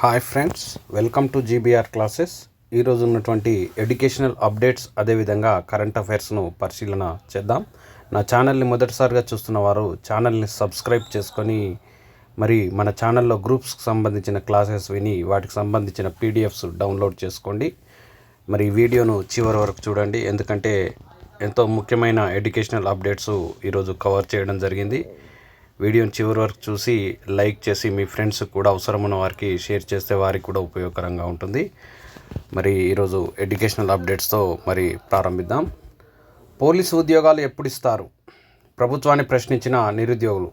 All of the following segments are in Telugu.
Hi friends welcome to GBR classes. ఈరోజు ఉన్నటువంటి ఎడ్యుకేషనల్ అప్డేట్స్ అదేవిధంగా కరెంట్ అఫైర్స్ను పరిశీలన చేద్దాం. నా ఛానల్ని మొదటిసారిగా చూస్తున్న వారు ఛానల్ని సబ్స్క్రైబ్ చేసుకొని మరి మన ఛానల్లో గ్రూప్స్కి సంబంధించిన క్లాసెస్ విని వాటికి సంబంధించిన పీడిఎఫ్స్ డౌన్లోడ్ చేసుకోండి. మరి ఈ వీడియోను చివరి వరకు చూడండి. ఎందుకంటే ఎంతో ముఖ్యమైన ఎడ్యుకేషనల్ అప్డేట్స్ ఈరోజు కవర్ చేయడం జరిగింది. వీడియోని చివరి వరకు చూసి లైక్ చేసి మీ ఫ్రెండ్స్ కూడా అవసరమైన వారికి షేర్ చేస్తే వారికి కూడా ఉపయోగకరంగా ఉంటుంది. మరి ఈరోజు ఎడ్యుకేషనల్ అప్డేట్స్తో మరి ప్రారంభిద్దాం. పోలీసు ఉద్యోగాలు ఎప్పుడు ఇస్తారు ప్రభుత్వాన్ని ప్రశ్నించిన నిరుద్యోగులు.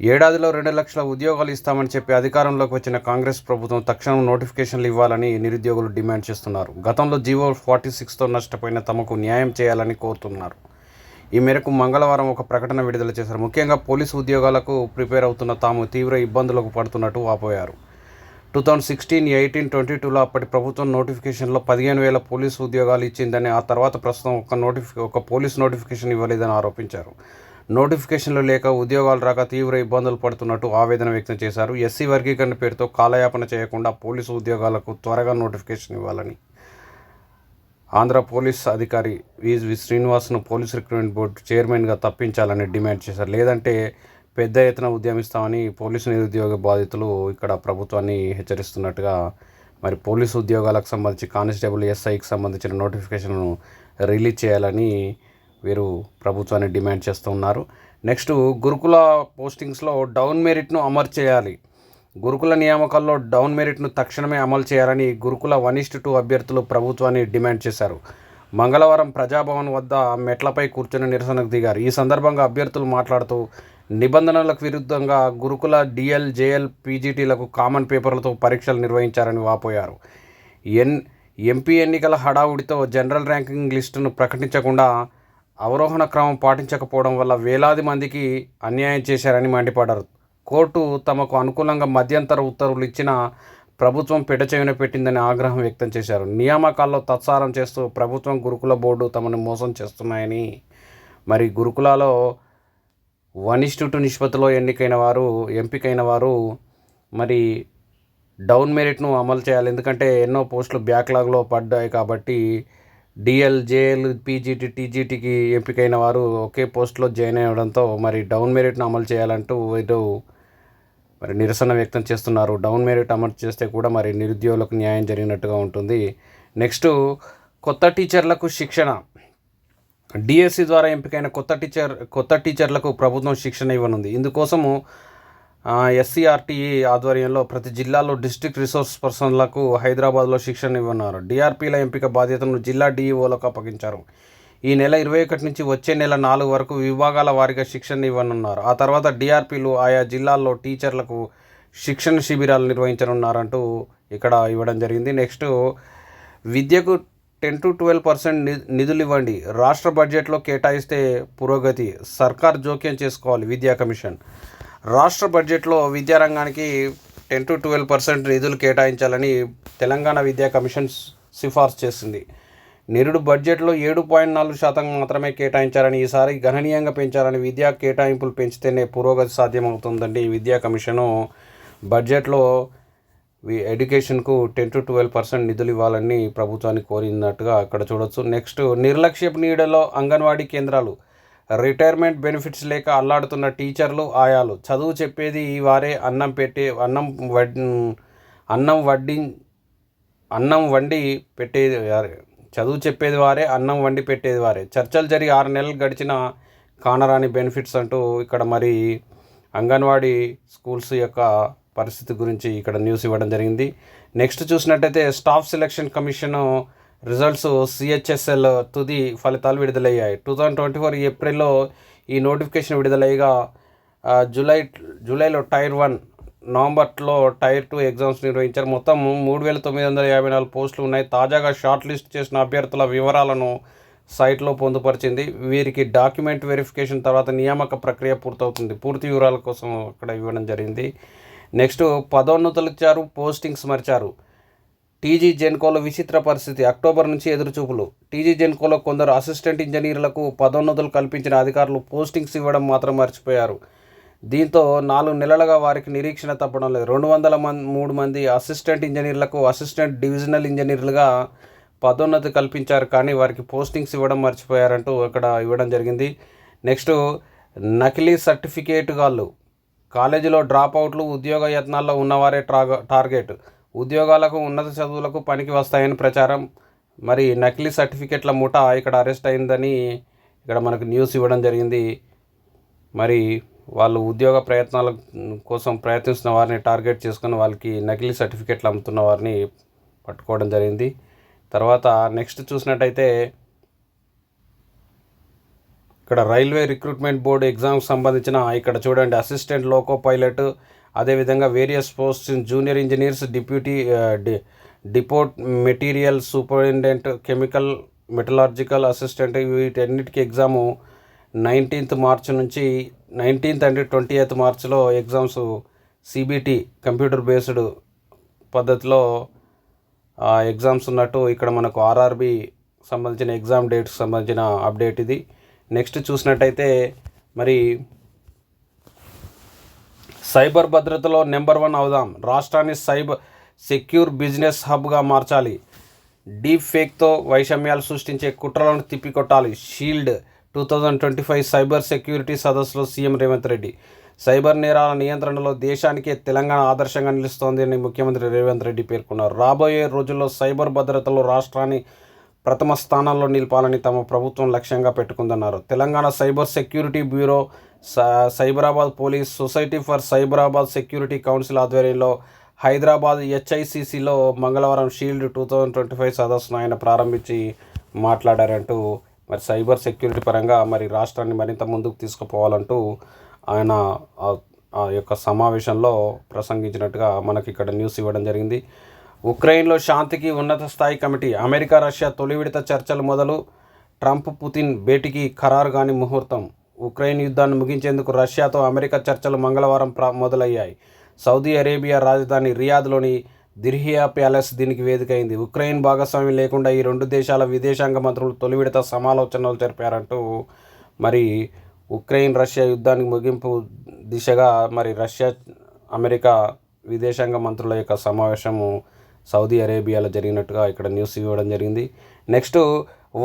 ఏడాదిలో రెండు లక్షల ఉద్యోగాలు ఇస్తామని చెప్పి అధికారంలోకి వచ్చిన కాంగ్రెస్ ప్రభుత్వం తక్షణం నోటిఫికేషన్లు ఇవ్వాలని నిరుద్యోగులు డిమాండ్ చేస్తున్నారు. గతంలో జీవో ఫార్టీ సిక్స్తో నష్టపోయిన తమకు న్యాయం చేయాలని కోరుతున్నారు. ఈ మేరకు మంగళవారం ఒక ప్రకటన విడుదల చేశారు. ముఖ్యంగా పోలీసు ఉద్యోగాలకు ప్రిపేర్ అవుతున్న తాము తీవ్ర ఇబ్బందులకు పడుతున్నట్టు వాపోయారు. Two thousand sixteen eighteen twenty టూలో అప్పటి ప్రభుత్వం నోటిఫికేషన్లో పదిహేను వేల పోలీసు ఉద్యోగాలు ఇచ్చిందని ఆ తర్వాత ప్రస్తుతం ఒక నోటిఫి ఒక పోలీస్ నోటిఫికేషన్ ఇవ్వలేదని ఆరోపించారు. నోటిఫికేషన్లు లేక ఉద్యోగాలు రాక తీవ్ర ఇబ్బందులు పడుతున్నట్టు ఆవేదన వ్యక్తం చేశారు. ఎస్సీ వర్గీకరణ పేరుతో కాలయాపన చేయకుండా పోలీసు ఉద్యోగాలకు త్వరగా నోటిఫికేషన్ ఇవ్వాలని ఆంధ్ర పోలీస్ అధికారి వి. శ్రీనివాస్ను పోలీస్ రిక్రూట్మెంట్ బోర్డు చైర్మన్గా తప్పించాలని డిమాండ్ చేశారు. లేదంటే పెద్ద ఎత్తున ఉద్యమిస్తామని పోలీసు నిరుద్యోగ బాధితులు ఇక్కడ ప్రభుత్వాన్ని హెచ్చరిస్తున్నట్టుగా మరి పోలీసు ఉద్యోగాలకు సంబంధించి కానిస్టేబుల్ ఎస్ఐకి సంబంధించిన నోటిఫికేషన్ను రిలీజ్ చేయాలని వీరు ప్రభుత్వాన్ని డిమాండ్ చేస్తూ ఉన్నారు. నెక్స్ట్ గురుకుల పోస్టింగ్స్లో డౌన్ మెరిట్ను అమలు చేయాలి. గురుకుల నియామకాల్లో డౌన్ మెరిట్ను తక్షణమే అమలు చేయాలని గురుకుల వన్ ఇస్ట్ టూ అభ్యర్థులు ప్రభుత్వాన్ని డిమాండ్ చేశారు. మంగళవారం ప్రజాభవన్ వద్ద మెట్లపై కూర్చొని నిరసనకు దిగారు. ఈ సందర్భంగా అభ్యర్థులు మాట్లాడుతూ నిబంధనలకు విరుద్ధంగా గురుకుల డిఎల్ జేఎల్ పీజీటీలకు కామన్ పేపర్లతో పరీక్షలు నిర్వహించారని వాపోయారు. ఎన్ ఎంపీ ఎన్నికల హడావుడితో జనరల్ ర్యాంకింగ్ లిస్టును ప్రకటించకుండా అవరోహణ క్రమం పాటించకపోవడం వల్ల వేలాది మందికి అన్యాయం చేశారని మండిపడ్డారు. కోర్టు తమకు అనుకూలంగా మధ్యంతర ఉత్తర్వులు ఇచ్చిన ప్రభుత్వం పెడచెవిన పెట్టిందని ఆగ్రహం వ్యక్తం చేశారు. నియామకాల్లో తత్సారం చేస్తూ ప్రభుత్వం గురుకుల బోర్డు తమను మోసం చేస్తున్నాయని మరి గురుకులాలో వన్ నిష్పత్తిలో ఎన్నికైన వారు ఎంపికైన వారు మరి డౌన్ మెరిట్ను అమలు చేయాలి. ఎందుకంటే ఎన్నో పోస్టులు బ్యాక్లాగ్లో పడ్డాయి కాబట్టి డిఎల్ జేఎల్ పీజీటీ టీజీటీకి ఎంపికైన వారు ఒకే పోస్ట్లో జాయిన్ అవ్వడంతో మరి డౌన్ మెరిట్ను అమలు చేయాలంటూ ఇటు మరి నిరసన వ్యక్తం చేస్తున్నారు. డౌన్ మెరిట్ అమలు చేస్తే కూడా మరి నిరుద్యోగులకు న్యాయం జరిగినట్టుగా ఉంటుంది. నెక్స్ట్ కొత్త టీచర్లకు శిక్షణ. డిఎస్సి ద్వారా ఎంపికైన కొత్త టీచర్ కొత్త టీచర్లకు ప్రభుత్వం శిక్షణ ఇవ్వనుంది. ఇందుకోసము ఎస్సీఆర్టీఈ ఆధ్వర్యంలో ప్రతి జిల్లాలో డిస్టిక్ రిసోర్స్ పర్సన్లకు హైదరాబాద్లో శిక్షణ ఇవ్వనున్నారు. డిఆర్పీల ఎంపిక బాధ్యతను జిల్లా డిఈఓలకు అప్పగించారు. ఈ నెల ఇరవై ఒకటి నుంచి వచ్చే నెల నాలుగు వరకు విభాగాల వారీగా శిక్షణ ఇవ్వనున్నారు. ఆ తర్వాత డిఆర్పీలు ఆయా జిల్లాల్లో టీచర్లకు శిక్షణ శిబిరాలు నిర్వహించనున్నారంటూ ఇక్కడ ఇవ్వడం జరిగింది. నెక్స్ట్ విద్యకు టెన్ టు ట్వెల్వ్ పర్సెంట్ నిధులు ఇవ్వండి. రాష్ట్ర బడ్జెట్లో కేటాయిస్తే పురోగతి. సర్కార్ జోక్యం చేసుకోవాలి విద్యా కమిషన్. రాష్ట్ర బడ్జెట్లో విద్యారంగానికి టెన్ టు ట్వెల్వ్ పర్సెంట్ నిధులు కేటాయించాలని తెలంగాణ విద్యా కమిషన్ సిఫార్సు చేసింది. నిరుడు బడ్జెట్లో ఏడు పాయింట్ నాలుగు శాతం మాత్రమే కేటాయించారని ఈసారి గణనీయంగా పెంచారని విద్యా కేటాయింపులు పెంచితేనే పురోగతి సాధ్యమవుతుందండి ఈ విద్యా కమిషను. బడ్జెట్లో ఎడ్యుకేషన్కు టెన్ టు ట్వెల్వ్ పర్సెంట్ నిధులు ఇవ్వాలని ప్రభుత్వాన్ని కోరినట్టుగా అక్కడ చూడొచ్చు. నెక్స్ట్ నిర్లక్ష్యపు నీడలో అంగన్వాడీ కేంద్రాలు రిటైర్మెంట్ బెనిఫిట్స్ లేక అల్లాడుతున్న టీచర్లు ఆయాలు. చదువు చెప్పేది వారే అన్నం పెట్టే అన్నం వడ్ అన్నం వడ్డి అన్నం వండి పెట్టేది చదువు చెప్పేది వారే అన్నం వండి పెట్టేది వారే. చర్చలు జరిగి ఆరు నెలలు గడిచిన కానరాని బెనిఫిట్స్ అంటూ ఇక్కడ మరి అంగన్వాడీ స్కూల్స్ యొక్క పరిస్థితి గురించి ఇక్కడ న్యూస్ ఇవ్వడం జరిగింది. నెక్స్ట్ చూసినట్టయితే staff selection commission results CHSL తుది ఫలితాలు విడుదలయ్యాయి. టూ థౌజండ్ ట్వంటీ ఫోర్ ఏప్రిల్లో ఈ నోటిఫికేషన్ విడుదలయ్యగా జూలై జూలైలో టైర్ వన్ నవంబర్లో టైర్ టూ ఎగ్జామ్స్ నిర్వహించారు. మొత్తం మూడు వేల తొమ్మిది వందల యాభై నాలుగు పోస్టులు ఉన్నాయి. తాజాగా షార్ట్ లిస్ట్ చేసిన అభ్యర్థుల వివరాలను సైట్లో పొందుపరిచింది. వీరికి డాక్యుమెంట్ వెరిఫికేషన్ తర్వాత నియామక ప్రక్రియ పూర్తవుతుంది. పూర్తి వివరాల కోసం అక్కడ ఇవ్వడం జరిగింది. నెక్స్ట్ పదోన్నతులు ఇచ్చారు పోస్టింగ్స్ మరిచారు. టీజీ జెన్కోలో విచిత్ర పరిస్థితి. అక్టోబర్ నుంచి ఎదురుచూపులు. టీజీ జెన్కోలో కొందరు అసిస్టెంట్ ఇంజనీర్లకు పదోన్నతులు కల్పించిన అధికారులు పోస్టింగ్స్ ఇవ్వడం మాత్రం మర్చిపోయారు. దీంతో నాలుగు నెలలుగా వారికి నిరీక్షణ తప్పడం లేదు. రెండు వందల మంది మూడు మంది అసిస్టెంట్ ఇంజనీర్లకు అసిస్టెంట్ డివిజనల్ ఇంజనీర్లుగా పదోన్నతి కల్పించారు కానీ వారికి పోస్టింగ్స్ ఇవ్వడం మర్చిపోయారంటూ ఇక్కడ ఇవ్వడం జరిగింది. నెక్స్ట్ నకిలీ సర్టిఫికేట్ వాళ్ళు కాలేజీలో డ్రాప్ అవుట్లు ఉద్యోగ యత్నాల్లో ఉన్నవారే ట్రాగ టార్గెట్. ఉద్యోగాలకు ఉన్నత చదువులకు పనికి వస్తాయని ప్రచారం. మరి నకిలీ సర్టిఫికేట్ల ముఠ ఇక్కడ అరెస్ట్ అయిందని ఇక్కడ మనకు న్యూస్ ఇవ్వడం జరిగింది. మరి వాళ్ళు ఉద్యోగ ప్రయత్నాల కోసం ప్రయత్నిస్తున్న వారిని టార్గెట్ చేసుకుని వాళ్ళకి నకిలీ సర్టిఫికేట్లు అమ్ముతున్న వారిని పట్టుకోవడం జరిగింది. తర్వాత నెక్స్ట్ చూసినట్టయితే ఇక్కడ రైల్వే రిక్రూట్మెంట్ బోర్డు ఎగ్జామ్కి సంబంధించిన ఇక్కడ చూడండి అసిస్టెంట్ లోకో పైలట్ అదేవిధంగా various post junior engineers deputy depot material superintendent chemical metallurgical assistant వీటన్నిటికీ ఎగ్జాము నైన్టీన్త్ మార్చ్ నుంచి నైన్టీన్త్ అండ్ ట్వంటీ ఎయిత్ మార్చ్లో ఎగ్జామ్స్ సిబిటి కంప్యూటర్ బేస్డ్ పద్ధతిలో ఎగ్జామ్స్ ఉన్నట్టు ఇక్కడ మనకు ఆర్ఆర్బి సంబంధించిన ఎగ్జామ్ డేట్స్ సంబంధించిన అప్డేట్ ఇది. నెక్స్ట్ చూసినట్టయితే మరి సైబర్ భద్రతలో నెంబర్ వన్ అవుదాం. రాష్ట్రాన్ని సైబర్ సెక్యూర్ బిజినెస్ హబ్గా మార్చాలి. డీప్ ఫేక్తో వైషమ్యాలు సృష్టించే కుట్రలను తిప్పికొట్టాలి. Shield two thousand twenty five cyber security సదస్సులో సీఎం రేవంత్ రెడ్డి. సైబర్ నేరాల నియంత్రణలో దేశానికే తెలంగాణ ఆదర్శంగా నిలుస్తోంది అని ముఖ్యమంత్రి రేవంత్ రెడ్డి పేర్కొన్నారు. రాబోయే రోజుల్లో సైబర్ భద్రతలో రాష్ట్రాన్ని ప్రథమ స్థానంలో నిలపాలని తమ ప్రభుత్వం లక్ష్యంగా పెట్టుకుందన్నారు. Telangana cyber security bureau Cyberabad police society for Cyberabad security council ఆధ్వర్యంలో హైదరాబాద్ హెచ్ఐసిసిలో మంగళవారం shield two thousand twenty five సదస్సును ఆయన ప్రారంభించి మాట్లాడారంటూ మరి సైబర్ సెక్యూరిటీ పరంగా మరి రాష్ట్రాన్ని మరింత ముందుకు తీసుకుపోవాలంటూ ఆయన ఆ- యొక్క సమావేశంలో ప్రసంగించినట్టుగా మనకి ఇక్కడ న్యూస్ ఇవ్వడం జరిగింది. ఉక్రెయిన్లో శాంతికి ఉన్నత స్థాయి కమిటీ అమెరికా రష్యా తొలి విడత చర్చలు మొదలు ట్రంప్ పుతిన్ భేటీకి ఖరారు కాని ముహూర్తం. ఉక్రెయిన్ యుద్ధాన్ని ముగించేందుకు రష్యాతో అమెరికా చర్చలు మంగళవారం ప్రా మొదలయ్యాయి. సౌదీ అరేబియా రాజధాని రియాద్లోని దిర్హియా ప్యాలెస్ దీనికి వేదిక అయింది ఉక్రెయిన్ భాగస్వామ్యం లేకుండా ఈ రెండు దేశాల విదేశాంగ మంత్రులు తొలి విడత సమాలోచనలు జరిపారంటూ మరి ఉక్రెయిన్ రష్యా యుద్ధానికి ముగింపు దిశగా మరి రష్యా అమెరికా విదేశాంగ మంత్రుల యొక్క సమావేశము సౌదీ అరేబియాలో జరిగినట్టుగా ఇక్కడ న్యూస్ ఇవ్వడం జరిగింది. నెక్స్ట్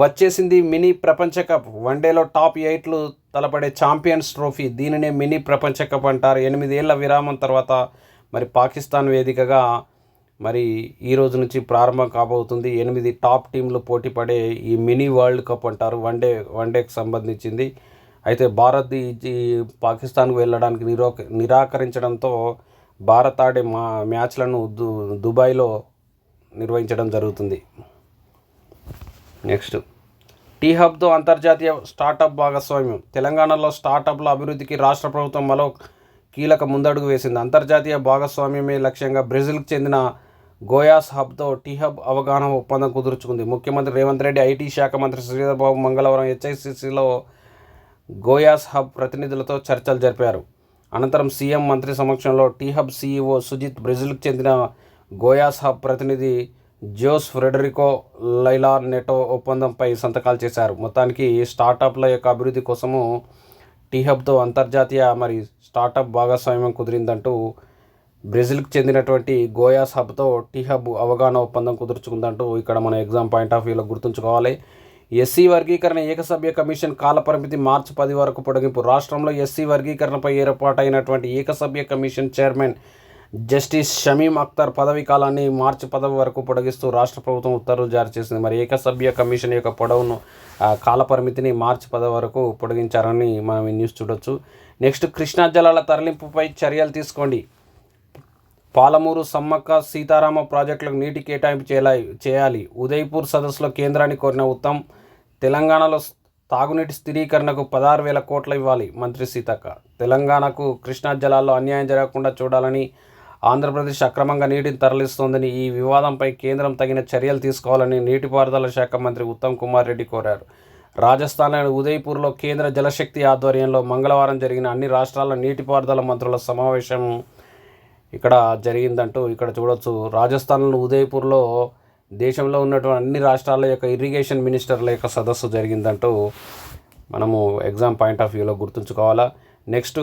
వచ్చేసింది మినీ ప్రపంచ కప్. వన్డేలో టాప్ ఎయిట్లు తలపడే ఛాంపియన్స్ ట్రోఫీ. దీనినే మినీ ప్రపంచ కప్ అంటారు. ఎనిమిదేళ్ళ విరామం తర్వాత మరి పాకిస్తాన్ వేదికగా మరి ఈ రోజు నుంచి ప్రారంభం కాబోతుంది. ఎనిమిది టాప్ టీంలు పోటీ పడే ఈ మినీ వరల్డ్ కప్ అంటారు. వన్డే వన్డేకి సంబంధించింది. అయితే భారత్ ఈ పాకిస్తాన్కు వెళ్ళడానికి నిరో నిరాకరించడంతో భారత్ ఆడే మా మ్యాచ్లను దు దుబాయ్లో నిర్వహించడం జరుగుతుంది. నెక్స్ట్. టీ హబ్తో అంతర్జాతీయ స్టార్టప్ భాగస్వామ్యం. తెలంగాణలో స్టార్టప్ల అభివృద్ధికి రాష్ట్ర ప్రభుత్వం మరో కీలక ముందడుగు వేసింది. అంతర్జాతీయ భాగస్వామ్యమే లక్ష్యంగా బ్రెజిల్కి చెందిన గోయాస్ హబ్తో టీ హబ్ అవగాహన ఒప్పందం కుదుర్చుకుంది. ముఖ్యమంత్రి రేవంత్ రెడ్డి ఐటీ శాఖ మంత్రి శ్రీధర్బాబు మంగళవారం హెచ్ఐసిసిలో గోయాస్ హబ్ ప్రతినిధులతో చర్చలు జరిపారు. అనంతరం సీఎం మంత్రి సమక్షంలో టీ హబ్ సీఈఓ సుజిత్ బ్రెజిల్కు చెందిన గోయాస్ హబ్ ప్రతినిధి జోస్ ఫ్రెడరికో లైలా నెటో ఒప్పందంపై సంతకాలు చేశారు. మొత్తానికి స్టార్టప్ల యొక్క అభివృద్ధి కోసము టీహబ్తో అంతర్జాతీయ మరి స్టార్టప్ భాగస్వామ్యం కుదిరిందంటూ బ్రెజిల్కి చెందినటువంటి గోయాస్ హబ్తో టీ హబ్ అవగాహన ఒప్పందం కుదుర్చుకుందంటూ ఇక్కడ మన ఎగ్జామ్ పాయింట్ ఆఫ్ వ్యూలో గుర్తుంచుకోవాలి. ఎస్సీ వర్గీకరణ ఏకసభ్య కమిషన్ కాలపరిమితి మార్చి పది వరకు పొడిగింపు. రాష్ట్రంలో ఎస్సీ వర్గీకరణపై ఏర్పాటైనటువంటి ఏకసభ్య commission chairman justice Shamim Akhtar పదవీ కాలాన్ని మార్చి పదవి వరకు పొడిగిస్తూ రాష్ట్ర ప్రభుత్వం ఉత్తర్వులు జారీ చేసింది. మరి ఏకసభ్య కమిషన్ యొక్క పొడవును కాలపరిమితిని మార్చి పదవి వరకు పొడిగించారని మనం ఈ న్యూస్ చూడొచ్చు. నెక్స్ట్ కృష్ణా జలాల తరలింపుపై చర్యలు తీసుకోండి. పాలమూరు సమ్మక్క సీతారామ ప్రాజెక్టులకు నీటి కేటాయింపు చేయాలి చేయాలి. ఉదయపూర్ సదస్సులో కేంద్రాన్ని కోరిన ఉత్తమ్ తెలంగాణలో తాగునీటి స్థిరీకరణకు పదహారు వేల కోట్లు ఇవ్వాలి మంత్రి సీతక్క. తెలంగాణకు కృష్ణా జలాల్లో అన్యాయం జరగకుండా చూడాలని ఆంధ్రప్రదేశ్ అక్రమంగా నీటిని తరలిస్తోందని ఈ వివాదంపై కేంద్రం తగిన చర్యలు తీసుకోవాలని నీటిపారుదల శాఖ మంత్రి ఉత్తమ్ కుమార్ రెడ్డి కోరారు. రాజస్థాన్లోని ఉదయ్పూర్లో కేంద్ర జలశక్తి ఆధ్వర్యంలో మంగళవారం జరిగిన అన్ని రాష్ట్రాల నీటిపారుదల మంత్రుల సమావేశం ఇక్కడ జరిగిందంటూ ఇక్కడ చూడొచ్చు. రాజస్థాన్లో ఉదయపూర్లో దేశంలో ఉన్నటువంటి అన్ని రాష్ట్రాల యొక్క ఇరిగేషన్ మినిస్టర్ల యొక్క సదస్సు జరిగిందంటూ మనము ఎగ్జామ్ పాయింట్ ఆఫ్ వ్యూలో గుర్తుంచుకోవాలా. నెక్స్ట్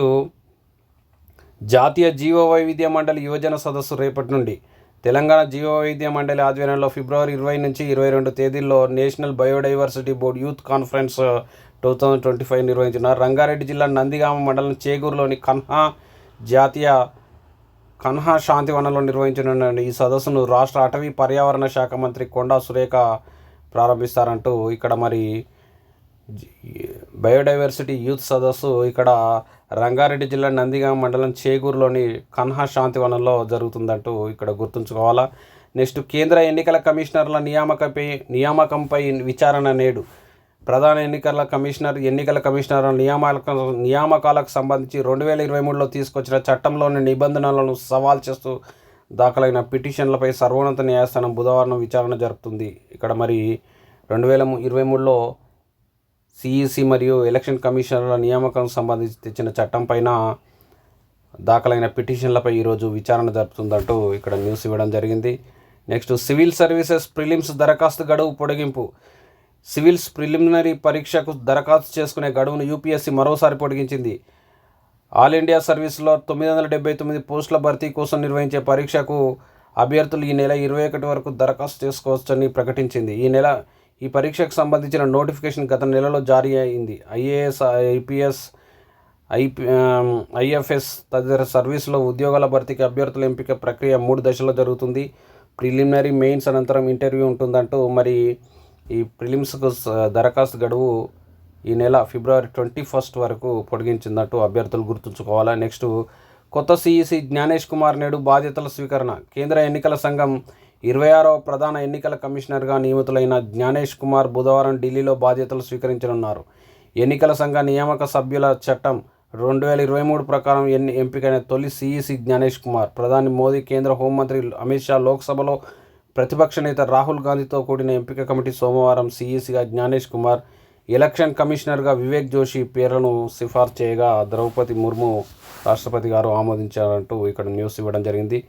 జాతీయ జీవ వైవిధ్య మండలి యువజన సదస్సు రేపటి నుండి. తెలంగాణ జీవవైవిధ్య మండలి ఆధ్వర్యంలో ఫిబ్రవరి ఇరవై నుంచి ఇరవై రెండు తేదీల్లో national biodiversity board youth conference two thousand twenty five నిర్వహించిన రంగారెడ్డి జిల్లా నందిగామ మండలం చేగూరులోని కన్హా జాతీయ కన్హా శాంతివనంలో నిర్వహించనున్న ఈ సదస్సును రాష్ట్ర అటవీ పర్యావరణ శాఖ మంత్రి కొండా సురేఖ ప్రారంభిస్తారంటూ ఇక్కడ మరి బయోడైవర్సిటీ యూత్ సదస్సు ఇక్కడ రంగారెడ్డి జిల్లా నందిగామ మండలం చేగూరులోని కన్హా శాంతివనంలో జరుగుతుందంటూ ఇక్కడ గుర్తుంచుకోవాలా. నెక్స్ట్ కేంద్ర ఎన్నికల కమిషనర్ల నియామకపై నియామకంపై విచారణ నేడు. ప్రధాన ఎన్నికల కమిషనర్ ఎన్నికల కమిషనర్ నియామక నియామకాలకు సంబంధించి రెండు వేల ఇరవై మూడులో తీసుకొచ్చిన చట్టంలోని నిబంధనలను సవాల్ చేస్తూ దాఖలైన పిటిషన్లపై సర్వోన్నత న్యాయస్థానం బుధవారం విచారణ జరుపుతుంది. ఇక్కడ మరి రెండు వేల ఇరవై మూడులో సిఈసి మరియు ఎలక్షన్ కమిషనర్ల నియామకం సంబంధించి తెచ్చిన చట్టం పైన దాఖలైన పిటిషన్లపై ఈరోజు విచారణ జరుపుతుందంటూ ఇక్కడ న్యూస్ ఇవ్వడం జరిగింది. నెక్స్ట్ సివిల్ సర్వీసెస్ ప్రిలిమ్స్ దరఖాస్తు గడువు పొడిగింపు. సివిల్స్ ప్రిలిమినరీ పరీక్షకు దరఖాస్తు చేసుకునే గడువును యూపీఎస్సీ మరోసారి పొడిగించింది. ఆల్ ఇండియా సర్వీస్లో తొమ్మిది వందల డెబ్బై తొమ్మిది పోస్టుల భర్తీ కోసం నిర్వహించే పరీక్షకు అభ్యర్థులు ఈ నెల ఇరవై ఒకటి వరకు దరఖాస్తు చేసుకోవచ్చని ప్రకటించింది. ఈ నెల ఈ పరీక్షకు సంబంధించిన నోటిఫికేషన్ గత నెలలో జారీ అయింది. ఐఏఎస్ ఐపీఎస్ ఐపీ ఐఎఫ్ఎస్ తదితర సర్వీసులో ఉద్యోగాల భర్తీకి అభ్యర్థుల ఎంపిక ప్రక్రియ మూడు దశల్లో జరుగుతుంది. ప్రిలిమినరీ మెయిన్స్ అనంతరం ఇంటర్వ్యూ ఉంటుందంటూ మరి ఈ ప్రిలిమ్స్కు దరఖాస్తు గడువు ఈ నెల ఫిబ్రవరి ట్వంటీ ఫస్ట్ వరకు పొడిగించిందంటూ అభ్యర్థులు గుర్తుంచుకోవాలా? నెక్స్ట్ కొత్త సిఈసి జ్ఞానేష్ కుమార్ నేడు బాధ్యతల స్వీకరణ. కేంద్ర ఎన్నికల సంఘం ఇరవై ఆరవ ప్రధాన ఎన్నికల కమిషనర్గా నియమితులైన జ్ఞానేష్ కుమార్ బుధవారం ఢిల్లీలో బాధ్యతలు స్వీకరించనున్నారు. ఎన్నికల సంఘ నియామక సభ్యుల చట్టం రెండు వేల ఇరవై మూడు ప్రకారం ఎన్ని ఎంపికైన తొలి సిఈసి జ్ఞానేష్ కుమార్ ప్రధాని మోదీ కేంద్ర హోంమంత్రి అమిత్ షా లోక్సభలో ప్రతిపక్ష నేత రాహుల్ గాంధీతో కూడిన ఎంపిక కమిటీ సోమవారం సీఈసీగా జ్ఞానేష్ కుమార్ ఎలక్షన్ కమిషనర్గా వివేక్ జోషి పేర్లను సిఫార్సు చేయగా ద్రౌపది ముర్ము రాష్ట్రపతి గారు ఆమోదించారంటూ ఇక్కడ న్యూస్ ఇవ్వడం జరిగింది.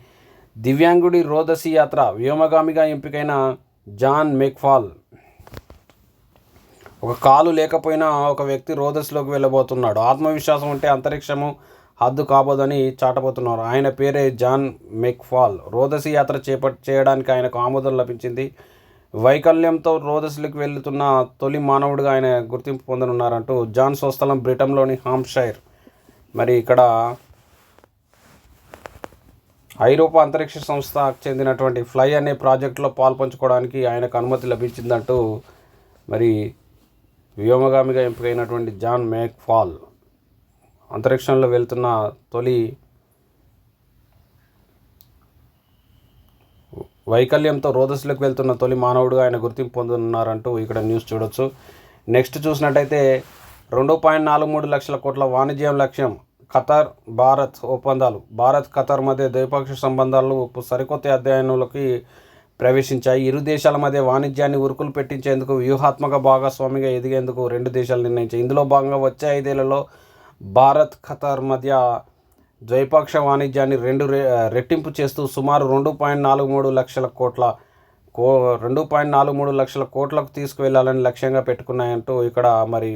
దివ్యాంగుడి రోదసి యాత్ర వ్యోమగామిగా ఎంపికైన జాన్ మెక్ఫాల్. ఒక కాలు లేకపోయినా ఒక వ్యక్తి రోదస్లోకి వెళ్ళబోతున్నాడు. ఆత్మవిశ్వాసం ఉంటే అంతరిక్షము హద్దు కాబోదని చాటబోతున్నారు. ఆయన పేరే జాన్ మెక్ఫాల్. రోదసి యాత్ర చేపట్ చేయడానికి ఆయనకు ఆమోదం లభించింది. వైకల్యంతో రోదసులకు వెళ్తున్న తొలి మానవుడిగా ఆయన గుర్తింపు పొందనున్నారంటూ జాన్ స్వస్థలం బ్రిటన్లోని హాంషైర్ మరి ఇక్కడ ఐరోపా అంతరిక్ష సంస్థకు చెందినటువంటి ఫ్లై అనే ప్రాజెక్టులో పాల్పంచుకోవడానికి ఆయనకు అనుమతి లభించిందంటూ మరి వ్యోమగామిగా ఎంపికైనటువంటి జాన్ మేక్ ఫాల్ అంతరిక్షంలో వెళ్తున్న తొలి వైకల్యంతో రోదస్లోకి వెళ్తున్న తొలి మానవుడుగా ఆయన గుర్తింపు పొందనున్నారంటూ ఇక్కడ న్యూస్ చూడొచ్చు. నెక్స్ట్ చూసినట్టయితే రెండు పాయింట్ నాలుగు మూడు లక్షల కోట్ల వాణిజ్యం లక్ష్యం ఖతార్ భారత్ ఒప్పందాలు. భారత్ ఖతార్ మధ్య ద్వైపాక్షిక సంబంధాలు సరికొత్త అధ్యయనంలోకి ప్రవేశించాయి. ఇరు దేశాల మధ్య వాణిజ్యాన్ని ఉరుకులు పెట్టించేందుకు వ్యూహాత్మక భాగస్వామిగా ఎదిగేందుకు రెండు దేశాలు నిర్ణయించాయి. ఇందులో భాగంగా వచ్చే ఐదేళ్ళలో భారత్ ఖతార్ మధ్య ద్వైపాక్ష వాణిజ్యాన్ని రెండు రె రెట్టింపు చేస్తూ సుమారు రెండు పాయింట్ నాలుగు మూడు లక్షల కోట్ల కో రెండు పాయింట్ నాలుగు మూడు లక్షల కోట్లకు తీసుకువెళ్ళాలని లక్ష్యంగా పెట్టుకున్నాయంటూ ఇక్కడ మరి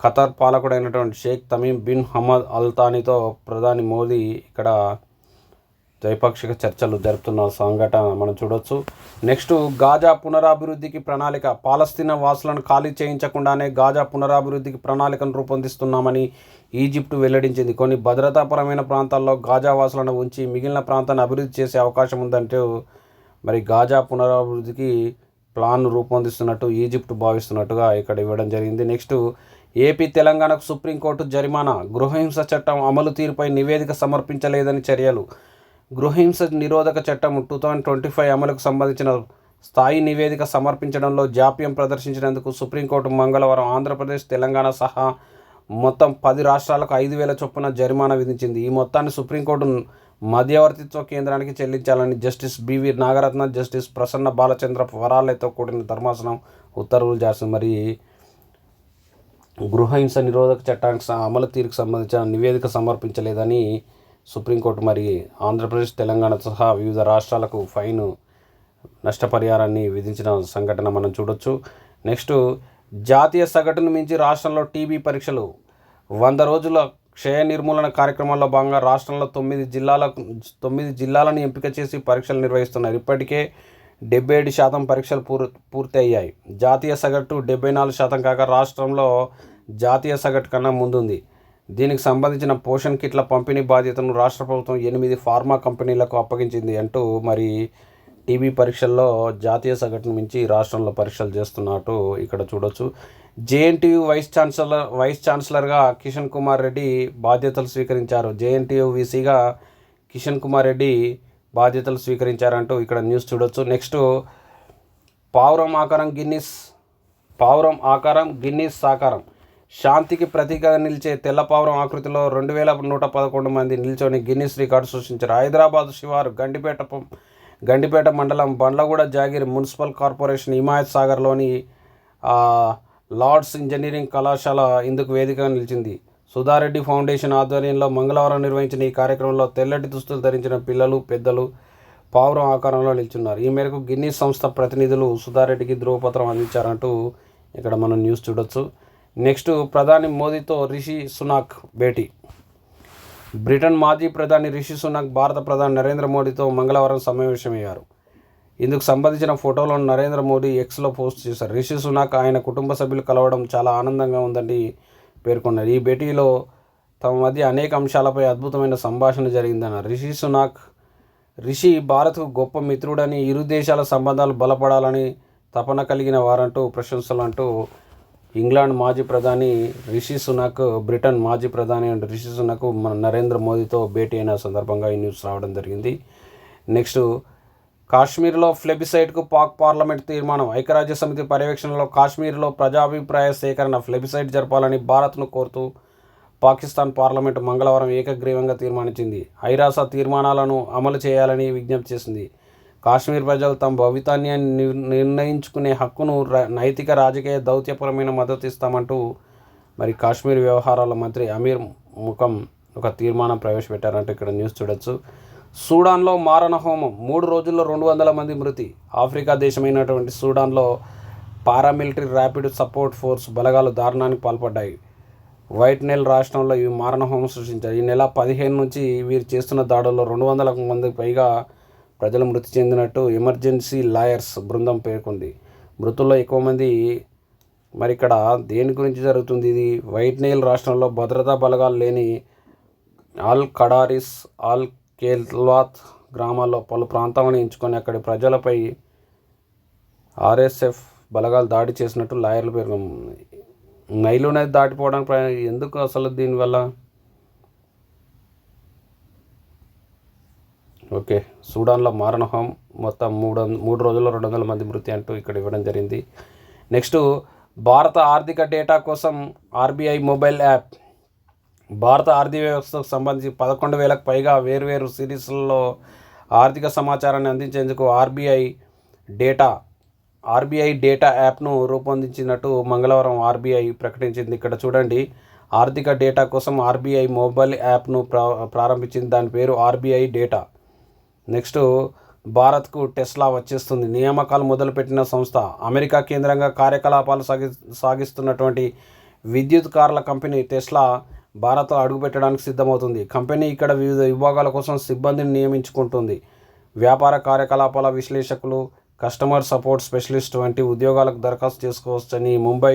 ఖతార్ పాలకుడైనటువంటి షేక్ తమీమ్ బిన్ హమద్ అల్తానీతో ప్రధాని మోదీ ఇక్కడ ద్వైపాక్షిక చర్చలు జరుపుతున్న సంఘటన మనం చూడొచ్చు. నెక్స్ట్ గాజా పునరాభివృద్ధికి ప్రణాళిక. పాలస్తీనా వాసులను ఖాళీ చేయించకుండానే గాజా పునరాభివృద్ధికి ప్రణాళికను రూపొందిస్తున్నామని ఈజిప్ట్ వెల్లడించింది. కొన్ని భద్రతాపరమైన ప్రాంతాల్లో గాజా వాసులను ఉంచి మిగిలిన ప్రాంతాన్ని అభివృద్ధి చేసే అవకాశం ఉందంటూ మరి గాజా పునరాభివృద్ధికి ప్లాన్ రూపొందిస్తున్నట్టు ఈజిప్ట్ భావిస్తున్నట్టుగా ఇక్కడ ఇవ్వడం జరిగింది. నెక్స్ట్ ఏపీ తెలంగాణకు సుప్రీంకోర్టు జరిమానా. గృహహింస చట్టం అమలు తీరుపై నివేదిక సమర్పించలేదని చర్యలు. గృహహింస నిరోధక చట్టం టూ థౌజండ్ ట్వంటీ ఫైవ్ అమలుకు సంబంధించిన స్థాయి నివేదిక సమర్పించడంలో జాప్యం ప్రదర్శించినందుకు సుప్రీంకోర్టు మంగళవారం ఆంధ్రప్రదేశ్ తెలంగాణ సహా మొత్తం పది రాష్ట్రాలకు ఐదు వేల చొప్పున జరిమానా విధించింది. ఈ మొత్తాన్ని సుప్రీంకోర్టు మధ్యవర్తిత్వ కేంద్రానికి చెల్లించాలని justice BV Nagarathna justice Prasanna Balachandra వరాలతో కూడిన ధర్మాసనం ఉత్తర్వులు చేస్తుంది మరి గృహహింస నిరోధక చట్టానికి స- అమలు తీరుకు సంబంధించిన నివేదిక సమర్పించలేదని సుప్రీంకోర్టు మరి ఆంధ్రప్రదేశ్ తెలంగాణ సహా వివిధ రాష్ట్రాలకు ఫైన్ నష్టపరిహారాన్ని విధించిన సంఘటన మనం చూడొచ్చు. నెక్స్ట్ జాతీయ సగటును మించి రాష్ట్రంలో టీబీ పరీక్షలు. వంద రోజుల క్షయ నిర్మూలన కార్యక్రమంలో భాగంగా రాష్ట్రంలో తొమ్మిది జిల్లాలకు తొమ్మిది జిల్లాలను ఎంపిక చేసి పరీక్షలు నిర్వహిస్తున్నారు ఇప్పటికే డెబ్బై ఏడు శాతం పరీక్షలు పూర్ పూర్తి అయ్యాయి జాతీయ సగటు డెబ్బై నాలుగు శాతం కాక రాష్ట్రంలో జాతీయ సగటు కన్నా ముందుంది. దీనికి సంబంధించిన పోషన్ కిట్ల పంపిణీ బాధ్యతను రాష్ట్ర ప్రభుత్వం ఎనిమిది ఫార్మా కంపెనీలకు అప్పగించింది అంటూ మరి టీబీ పరీక్షల్లో జాతీయ సగటును మించి రాష్ట్రంలో పరీక్షలు చేస్తున్నట్టు ఇక్కడ చూడొచ్చు. జేఎన్టీయు వైస్ ఛాన్సలర్ వైస్ ఛాన్సలర్గా కిషన్ కుమార్ రెడ్డి బాధ్యతలు స్వీకరించారు. జేఎన్టీయు వీసీగా కిషన్ కుమార్ రెడ్డి బాధ్యతలు స్వీకరించారంటూ ఇక్కడ న్యూస్ చూడొచ్చు. నెక్స్ట్ పావురం ఆకారం గిన్నిస్ పావురం ఆకారం గిన్నిస్ సాకారం. శాంతికి ప్రతీకగా నిలిచే తెల్లపావురం ఆకృతిలో రెండు వేల నూట పదకొండు మంది నిల్చొని గిన్నిస్ రికార్డు సృష్టించారు. హైదరాబాద్ శివారు గండిపేట గండిపేట మండలం బండ్లగూడ జాగిరి మున్సిపల్ కార్పొరేషన్ హిమాయత్ సాగర్లోని లార్డ్స్ ఇంజనీరింగ్ కళాశాల ఇందుకు వేదికగా నిలిచింది. సుధారెడ్డి ఫౌండేషన్ ఆధ్వర్యంలో మంగళవారం నిర్వహించిన ఈ కార్యక్రమంలో తెల్లటి దుస్తులు ధరించిన పిల్లలు పెద్దలు పావురం ఆకారంలో నిల్చున్నారు. ఈ మేరకు గిన్నీస్ సంస్థ ప్రతినిధులు సుధారెడ్డికి ధృవపత్రం అందించారంటూ ఇక్కడ మనం న్యూస్ చూడొచ్చు. నెక్స్ట్ ప్రధాని మోదీతో రిషి సునాక్ భేటీ. బ్రిటన్ మాజీ ప్రధాని రిషి సునాక్ భారత ప్రధాని నరేంద్ర మోడీతో మంగళవారం సమావేశమయ్యారు. ఇందుకు సంబంధించిన ఫోటోలను నరేంద్ర మోడీ ఎక్స్లో పోస్ట్ చేశారు. రిషి సునాక్ ఆయన కుటుంబ సభ్యులు కలవడం చాలా ఆనందంగా ఉందని పేర్కొన్నారు. ఈ భేటీలో తమ మధ్య అనేక అంశాలపై అద్భుతమైన సంభాషణ జరిగిందన్నారు. రిషి సునాక్ రిషి భారత్కు గొప్ప మిత్రుడని ఇరు దేశాల సంబంధాలు బలపడాలని తపన కలిగిన వారంటూ ప్రశంసలు అంటూ ఇంగ్లాండ్ మాజీ ప్రధాని రిషి సునాక్ బ్రిటన్ మాజీ ప్రధాని రిషి సునాక్ మన నరేంద్ర మోదీతో భేటీ అయిన సందర్భంగా ఈ న్యూస్ రావడం జరిగింది. నెక్స్ట్ కాశ్మీర్లో ఫ్లెబిసైడ్కు పాక్ పార్లమెంట్ తీర్మానం. ఐక్యరాజ్య సమితి పర్యవేక్షణలో కాశ్మీర్లో ప్రజాభిప్రాయ సేకరణ ఫ్లెబిసైడ్ జరపాలని భారత్ను కోరుతూ పాకిస్తాన్ పార్లమెంటు మంగళవారం ఏకగ్రీవంగా తీర్మానించింది. ఐరాస తీర్మానాలను అమలు చేయాలని విజ్ఞప్తి చేసింది. కాశ్మీర్ ప్రజలు తమ భవితాన్ని నిర్ణయించుకునే హక్కును ర- నైతిక రాజకీయ దౌత్యపరమైన మద్దతు ఇస్తామంటూ మరి కాశ్మీర్ వ్యవహారాల మంత్రి అమీర్ ముఖం ఒక తీర్మానం ప్రవేశపెట్టారంటే ఇక్కడ న్యూస్ చూడొచ్చు. సూడాన్లో మారణ హోమం. మూడు రోజుల్లో రెండు వందల మంది మృతి. ఆఫ్రికా దేశమైనటువంటి సూడాన్లో పారామిలిటరీ ర్యాపిడ్ సపోర్ట్ ఫోర్స్ బలగాలు దారుణానికి పాల్పడ్డాయి. వైట్ నెల్ రాష్ట్రంలో ఈ మారణ హోమం సృష్టించారు. ఈ నెల పదిహేను నుంచి వీరు చేస్తున్న దాడుల్లో రెండు వందల మందికి పైగా ప్రజలు మృతి చెందినట్టు ఎమర్జెన్సీ లాయర్స్ బృందం పేర్కొంది. మృతుల్లో ఎక్కువ మంది మరి ఇక్కడ దేని గురించి జరుగుతుంది ఇది? వైట్ నెయిల్ రాష్ట్రంలో భద్రతా బలగాలు లేని ఆల్ కడారిస్ ఆల్ కేల్వాత్ గ్రామాల్లో పలు ప్రాంతాలను ఎంచుకొని అక్కడి ప్రజలపై ఆర్ఎస్ఎఫ్ బలగాలు దాడి చేసినట్టు లాయర్లు పేర్కొన్నారు నైలు నది దాటిపోవడానికి ఎందుకు అసలు దీనివల్ల ఓకే. సూడాన్లో మారణహోం మొత్తం మూడు వంద- మూడు రోజుల్లో రెండు వందల మంది మృతి అంటూ ఇక్కడ ఇవ్వడం జరిగింది. నెక్స్ట్ భారత ఆర్థిక డేటా కోసం ఆర్బీఐ మొబైల్ యాప్. భారత ఆర్థిక వ్యవస్థకు సంబంధించి పదకొండు వేలకు పైగా వేర్వేరు సిరీస్లలో ఆర్థిక సమాచారాన్ని అందించేందుకు ఆర్బీఐ డేటా ఆర్బీఐ డేటా యాప్ను రూపొందించినట్టు మంగళవారం ఆర్బీఐ ప్రకటించింది. ఇక్కడ చూడండి ఆర్థిక డేటా కోసం ఆర్బీఐ మొబైల్ యాప్ను ప్రా ప్రారంభించింది. దాని పేరు ఆర్బీఐ డేటా. నెక్స్ట్ భారత్కు టెస్లా వచ్చేస్తుంది. నియామకాలు మొదలుపెట్టిన సంస్థ అమెరికా కేంద్రంగా కార్యకలాపాలు సాగి సాగిస్తున్నటువంటి విద్యుత్ కార్ల కంపెనీ టెస్లా భారత్ అడుగుపెట్టడానికి సిద్ధమవుతుంది. కంపెనీ ఇక్కడ వివిధ విభాగాల కోసం సిబ్బందిని నియమించుకుంటుంది. వ్యాపార కార్యకలాపాల విశ్లేషకులు కస్టమర్ సపోర్ట్ స్పెషలిస్ట్ వంటి ఉద్యోగాలకు దరఖాస్తు చేసుకోవచ్చని ముంబై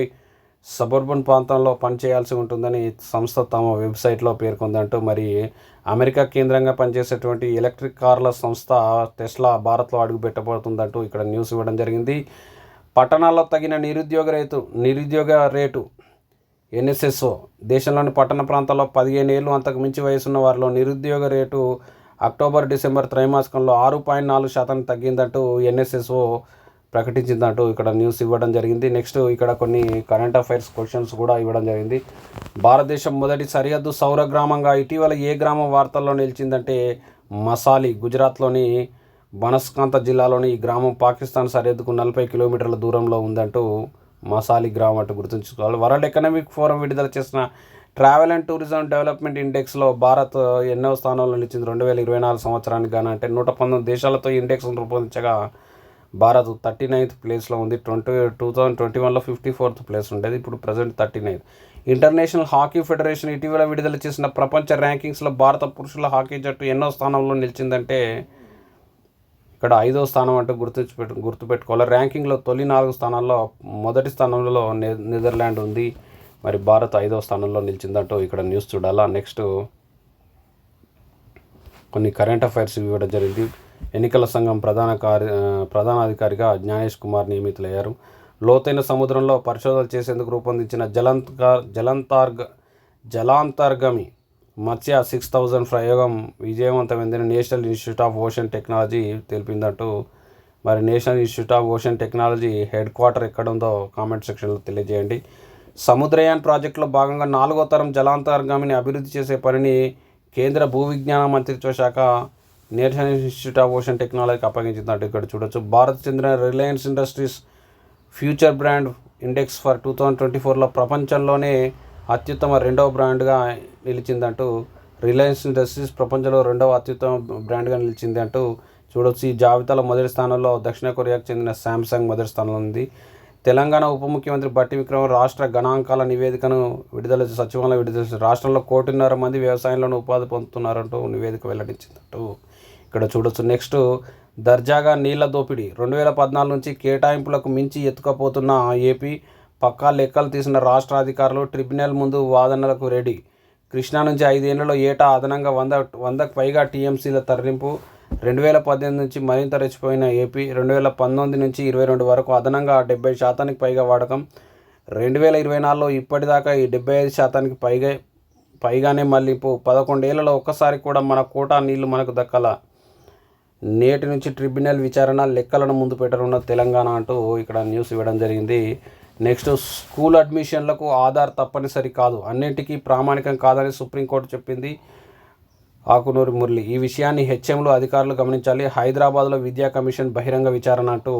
సబర్బన్ ప్రాంతంలో పనిచేయాల్సి ఉంటుందని సంస్థ తమ వెబ్సైట్లో పేర్కొందంటూ మరి అమెరికా కేంద్రంగా పనిచేసేటువంటి ఎలక్ట్రిక్ కార్ల సంస్థ టెస్లా భారత్లో అడుగుపెట్టబోతుందంటూ ఇక్కడ న్యూస్ ఇవ్వడం జరిగింది. పట్టణాల్లో తగిన నిరుద్యోగ రేటు నిరుద్యోగ రేటు ఎన్ఎస్ఎస్ఓ దేశంలోని పట్టణ ప్రాంతాల్లో పదిహేను ఏళ్ళు అంతకు మించి వయసున్న వారిలో నిరుద్యోగ రేటు అక్టోబర్ డిసెంబర్ త్రైమాసికంలో ఆరు పాయింట్ నాలుగు శాతం తగ్గిందంటూ ఎన్ఎస్ఎస్ఓ ప్రకటించిందంటూ ఇక్కడ న్యూస్ ఇవ్వడం జరిగింది. నెక్స్ట్ ఇక్కడ కొన్ని కరెంట్ అఫైర్స్ క్వశ్చన్స్ కూడా ఇవ్వడం జరిగింది. భారతదేశం మొదటి సరిహద్దు సౌర గ్రామంగా ఇటీవల ఏ గ్రామం వార్తల్లో నిలిచిందంటే మసాలి గుజరాత్లోని బనస్కాంత జిల్లాలోని ఈ గ్రామం పాకిస్తాన్ సరిహద్దుకు నలభై కిలోమీటర్ల దూరంలో ఉందంటూ మసాలి గ్రామం అంటూ గుర్తుంచుకోవాలి. వరల్డ్ ఎకనామిక్ ఫోరం విడుదల చేసిన ట్రావెల్ అండ్ టూరిజం డెవలప్మెంట్ ఇండెక్స్లో భారత్ ఎన్నో స్థానంలో నిలిచింది. రెండు వేల ఇరవై నాలుగు సంవత్సరానికి గాను అంటే నూట పంతొమ్మిది దేశాలతో ఇండెక్స్ను రూపొందించగా భారత్ థర్టీ నైన్త్ ప్లేస్లో ఉంది. ట్వంటీ టూ థౌజండ్ ట్వంటీ వన్లో ఫిఫ్టీ ఫోర్త్ ప్లేస్ ఉండేది. ఇప్పుడు present thirty ninth international hockey federation ఇటీవల విడుదల చేసిన ప్రపంచ ర్యాంకింగ్స్లో భారత పురుషుల హాకీ జట్టు ఎన్నో స్థానంలో నిలిచిందంటే ఇక్కడ ఐదో స్థానం అంటూ గుర్తుపెట్టు గుర్తుపెట్టుకోవాలి? ర్యాంకింగ్లో తొలి నాలుగు స్థానాల్లో మొదటి స్థానంలో నె నెదర్లాండ్ ఉంది. మరి భారత్ ఐదో స్థానంలో నిలిచిందంటూ ఇక్కడ న్యూస్ చూడాలా? నెక్స్ట్ కొన్ని కరెంట్ అఫైర్స్ ఇవ్వడం జరిగింది. ఎన్నికల సంఘం ప్రధాన కార్య ప్రధానాధికారిగా జ్ఞానేష్ కుమార్ నియమితులయ్యారు. లోతైన సముద్రంలో పరిశోధనలు చేసేందుకు రూపొందించిన జలంతర్ జలంతార్గ జలాంతర్గమి మత్స్య సిక్స్ థౌజండ్ ప్రయోగం విజయవంతమైందని national institute of ocean technology తెలిపిందంటూ మరి national institute of ocean technology headquarter ఎక్కడ ఉందో కామెంట్ సెక్షన్లో తెలియజేయండి. సముద్రయాన్ ప్రాజెక్టులో భాగంగా నాలుగో తరం జలాంతర్గామిని అభివృద్ధి చేసే పనిని కేంద్ర భూ విజ్ఞాన మంత్రిత్వ శాఖ నేషనల్ ఇన్స్టిట్యూట్ ఆఫ్ ఓషన్ టెక్నాలజీకి అప్పగించిందంటే ఇక్కడ చూడొచ్చు. భారత్ చెందిన Reliance industries future brand index for two thousand twenty ఫోర్లో ప్రపంచంలోనే అత్యుత్తమ రెండవ బ్రాండ్గా నిలిచిందంటూ రిలయన్స్ ఇండస్ట్రీస్ ప్రపంచంలో రెండవ అత్యుత్తమ బ్రాండ్గా నిలిచింది అంటూ చూడొచ్చు. ఈ జాబితాలో మొదటి స్థానంలో దక్షిణ కొరియాకు చెందిన శాంసంగ్ మొదటి స్థానంలో ఉంది. తెలంగాణ ఉప ముఖ్యమంత్రి బట్టి విక్రమ్ రాష్ట్ర గణాంకాల నివేదికను విడుదల సచివాలయం విడుదల రాష్ట్రంలో కోటిన్నర మంది వ్యవసాయంలోనూ ఉపాధి పొందుతున్నారంటూ నివేదిక వెల్లడించిందంటూ ఇక్కడ చూడొచ్చు. నెక్స్ట్ దర్జాగా నీళ్ళ దోపిడీ. రెండు వేల పద్నాలుగు నుంచి కేటాయింపులకు మించి ఎత్తుకపోతున్న ఏపీ పక్కా లెక్కలు తీసిన రాష్ట్ర అధికారులు ట్రిబ్యునల్ ముందు వాదనలకు రెడీ. కృష్ణా నుంచి ఐదేళ్ళలో ఏటా అదనంగా వంద వందకు పైగా టీఎంసీల తరలింపు. రెండు వేల పద్దెనిమిది నుంచి మరింత రెచ్చిపోయిన ఏపీ రెండు వేల పంతొమ్మిది నుంచి ఇరవై రెండు వరకు అదనంగా డెబ్బై శాతానికి పైగా వాడకం. రెండు వేల ఇరవై నాలుగులో ఇప్పటిదాకా ఈ డెబ్బై ఐదు శాతానికి పైగా పైగానే మళ్ళీ పదకొండేళ్ళలో ఒక్కసారి కూడా మన కోటా నీళ్ళు మనకు దక్కల. నేటి నుంచి ట్రిబ్యునల్ విచారణ లెక్కలను ముందు పెట్టనున్న తెలంగాణ అంటూ ఇక్కడ న్యూస్ ఇవ్వడం జరిగింది. నెక్స్ట్ స్కూల్ అడ్మిషన్లకు ఆధార్ తప్పనిసరి కాదు. అన్నింటికీ ప్రామాణికం కాదని సుప్రీంకోర్టు చెప్పింది. ఆకునూరి మురళి ఈ విషయాన్ని హెచ్ఎంలో అధికారులు గమనించాలి. హైదరాబాద్లో విద్యా కమిషన్ బహిరంగ విచారణ అంటూ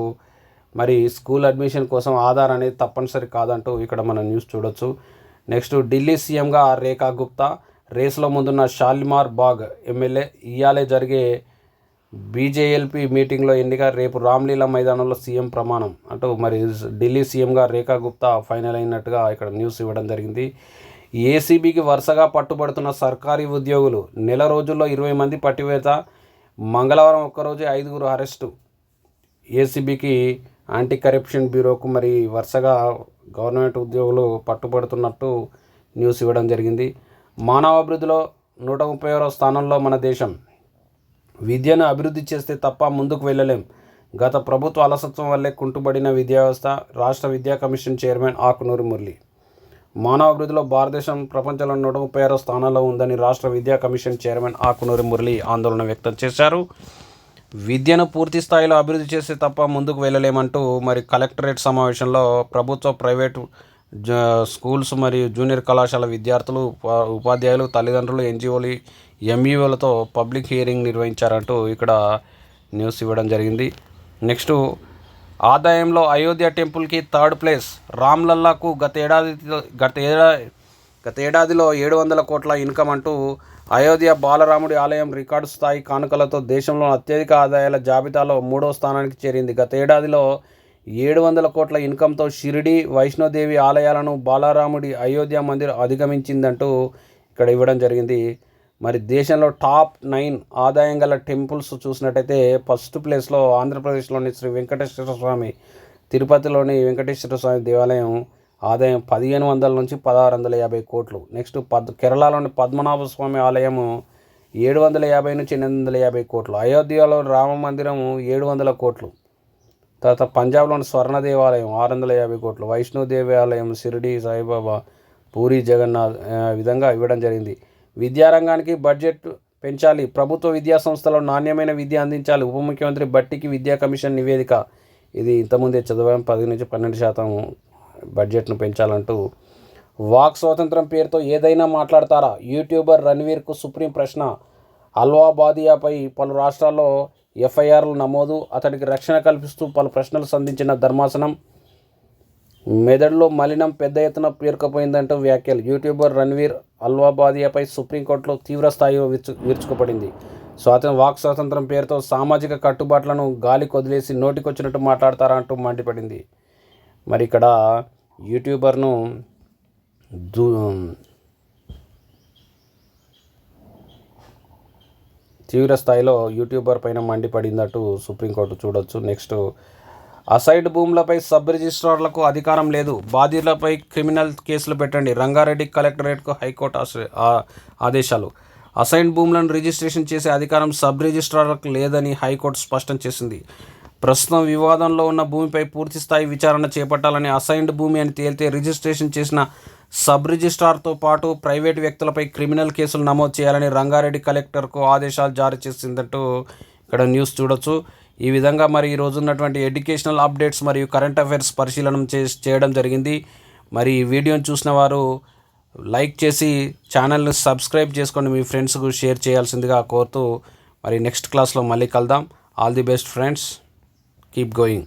మరి స్కూల్ అడ్మిషన్ కోసం ఆధార్ అనేది తప్పనిసరి కాదంటూ ఇక్కడ మనం న్యూస్ చూడొచ్చు. నెక్స్ట్ ఢిల్లీ సీఎంగా రేఖా గుప్తా రేస్లో ముందున్న షాలిమార్ బాగ్ ఎమ్మెల్యే ఇయాలే జరిగే బీజేఎల్పీ మీటింగ్లో ఎన్నిక రేపు రామ్లీలా మైదానంలో సీఎం ప్రమాణం. అంటూ మరి ఢిల్లీ సీఎంగా రేఖా గుప్తా ఫైనల్ అయినట్టుగా ఇక్కడ న్యూస్ ఇవ్వడం జరిగింది. ఏసీబీకి వరుసగా పట్టుబడుతున్న సర్కారీ ఉద్యోగులు నెల రోజుల్లో ఇరవై మంది పట్టివేత మంగళవారం ఒక్కరోజే ఐదుగురు అరెస్టు. ఏసీబీకి యాంటీ కరప్షన్ బ్యూరోకు మరి వరుసగా గవర్నమెంట్ ఉద్యోగులు పట్టుబడుతున్నట్టు న్యూస్ ఇవ్వడం జరిగింది. మానవాభివృద్ధిలో నూట ముప్పై స్థానంలో మన దేశం. విద్యను అభివృద్ధి చేస్తే తప్ప ముందుకు వెళ్ళలేం. గత ప్రభుత్వ అలసత్వం వల్లే కుంటుబడిన విద్యా వ్యవస్థ రాష్ట్ర విద్యా కమిషన్ చైర్మన్ ఆకునూరి మురళి. మానవాభివృద్ధిలో భారతదేశం ప్రపంచంలో నూట ముప్పై ఆరో స్థానంలో ఉందని రాష్ట్ర విద్యా కమిషన్ చైర్మన్ ఆకునూరి మురళి ఆందోళన వ్యక్తం చేశారు. విద్యను పూర్తి స్థాయిలో అభివృద్ధి చేస్తే తప్ప ముందుకు వెళ్ళలేమంటూ మరి కలెక్టరేట్ సమావేశంలో ప్రభుత్వ ప్రైవేటు జ స్కూల్స్ మరియు జూనియర్ కళాశాల విద్యార్థులు ఉపా- ఉపాధ్యాయులు తల్లిదండ్రులు ఎన్జిఓలు ఎంఈఓలతో పబ్లిక్ హియరింగ్ నిర్వహించారంటూ ఇక్కడ న్యూస్ ఇవ్వడం జరిగింది. నెక్స్ట్ ఆదాయంలో అయోధ్య టెంపుల్కి థర్డ్ ప్లేస్ రామ్లల్లాకు గత ఏడాది గత ఏడా గత ఏడాదిలో ఏడు వందల కోట్ల ఇన్కమ్ అంటూ అయోధ్య బాలరాముడి ఆలయం రికార్డు స్థాయి కానుకలతో దేశంలో అత్యధిక ఆదాయాల జాబితాలో మూడో స్థానానికి చేరింది. గత ఏడాదిలో ఏడు వందల కోట్ల ఇన్కమ్తో షిరిడి వైష్ణోదేవి ఆలయాలను బాలరాముడి అయోధ్య మందిర్ అధిగమించిందంటూ ఇక్కడ ఇవ్వడం జరిగింది. మరి దేశంలో టాప్ నైన్ ఆదాయం గల టెంపుల్స్ చూసినట్టయితే ఫస్ట్ ప్లేస్లో ఆంధ్రప్రదేశ్లోని శ్రీ వెంకటేశ్వర స్వామి తిరుపతిలోని వెంకటేశ్వర స్వామి దేవాలయం ఆదాయం పదిహేను వందల నుంచి పదహారు వందల యాభై కోట్లు. నెక్స్ట్ పద్ కేరళలోని పద్మనాభ స్వామి ఆలయము ఏడు వందల యాభై నుంచి ఎనిమిది వందల యాభై కోట్లు. అయోధ్యలో రామ మందిరం ఏడు వందల కోట్లు. తర్వాత పంజాబ్లోని స్వర్ణ దేవాలయం ఆరు వందల యాభై కోట్లు. వైష్ణో దేవాలయం షిరిడి సాయిబాబా పూరి జగన్నాథ్ విధంగా ఇవ్వడం జరిగింది. విద్యారంగానికి బడ్జెట్ పెంచాలి. ప్రభుత్వ విద్యా సంస్థలో నాణ్యమైన విద్య అందించాలి. ఉప ముఖ్యమంత్రి బట్టికి విద్యా కమిషన్ నివేదిక. ఇది ఇంతకుముందే చదివాం పది నుంచి పన్నెండు శాతం బడ్జెట్ను పెంచాలంటూ వాక్ స్వాతంత్రం పేరుతో ఏదైనా మాట్లాడతారా? యూట్యూబర్ రణ్వీర్కు సుప్రీం ప్రశ్న. అల్వా బాదియాపై పలు రాష్ట్రాల్లో ఎఫ్ఐఆర్లు నమోదు. అతడికి రక్షణ కల్పిస్తూ పలు ప్రశ్నలు సంధించిన ధర్మాసనం. మెదడులో మలినం పెద్ద ఎత్తున పేరుకుపోయిందంటూ వ్యాఖ్యలు. యూట్యూబర్ రణ్వీర్ అల్వాబాదియాపై సుప్రీంకోర్టులో తీవ్ర స్థాయిలో విరుచు విరుచుకుపడింది. స్వాతంత్ర వాక్ స్వాతంత్రం పేరుతో సామాజిక కట్టుబాట్లను గాలి కొదిలేసి నోటికొచ్చినట్టు మాట్లాడతారా అంటూ మండిపడింది. మరి ఇక్కడ యూట్యూబర్ను దూ తీవ్ర స్థాయిలో యూట్యూబర్ పైన మండిపడిందట్టు సుప్రీంకోర్టు చూడొచ్చు. నెక్స్ట్ అసైడ్ భూములపై సబ్ రిజిస్ట్రార్లకు అధికారం లేదు. బాధితులపై క్రిమినల్ కేసులు పెట్టండి రంగారెడ్డి కలెక్టరేట్కు హైకోర్టు ఆదేశాలు. అసైన్ భూములను రిజిస్ట్రేషన్ చేసే అధికారం సబ్ రిజిస్ట్రార్లకు లేదని హైకోర్టు స్పష్టం చేసింది. ప్రస్తుతం వివాదంలో ఉన్న భూమిపై పూర్తి స్థాయి విచారణ చేపట్టాలని అసైన్డ్ భూమి అని తేలితే రిజిస్ట్రేషన్ చేసిన సబ్ రిజిస్ట్రార్తో పాటు ప్రైవేటు వ్యక్తులపై క్రిమినల్ కేసులు నమోదు చేయాలని రంగారెడ్డి కలెక్టర్కు ఆదేశాలు జారీ చేసిందంటూ ఇక్కడ న్యూస్ చూడొచ్చు. ఈ విధంగా మరి ఈ రోజు ఉన్నటువంటి ఎడ్యుకేషనల్ అప్డేట్స్ మరియు కరెంట్ అఫైర్స్ పరిశీలన చే చేయడం జరిగింది. మరి ఈ వీడియోని చూసిన వారు లైక్ చేసి ఛానల్ని సబ్స్క్రైబ్ చేసుకోండి మీ ఫ్రెండ్స్కు షేర్ చేయాల్సిందిగా కోరుతూ మరి నెక్స్ట్ క్లాస్లో మళ్ళీ కలుద్దాం. All the best friends. Keep going.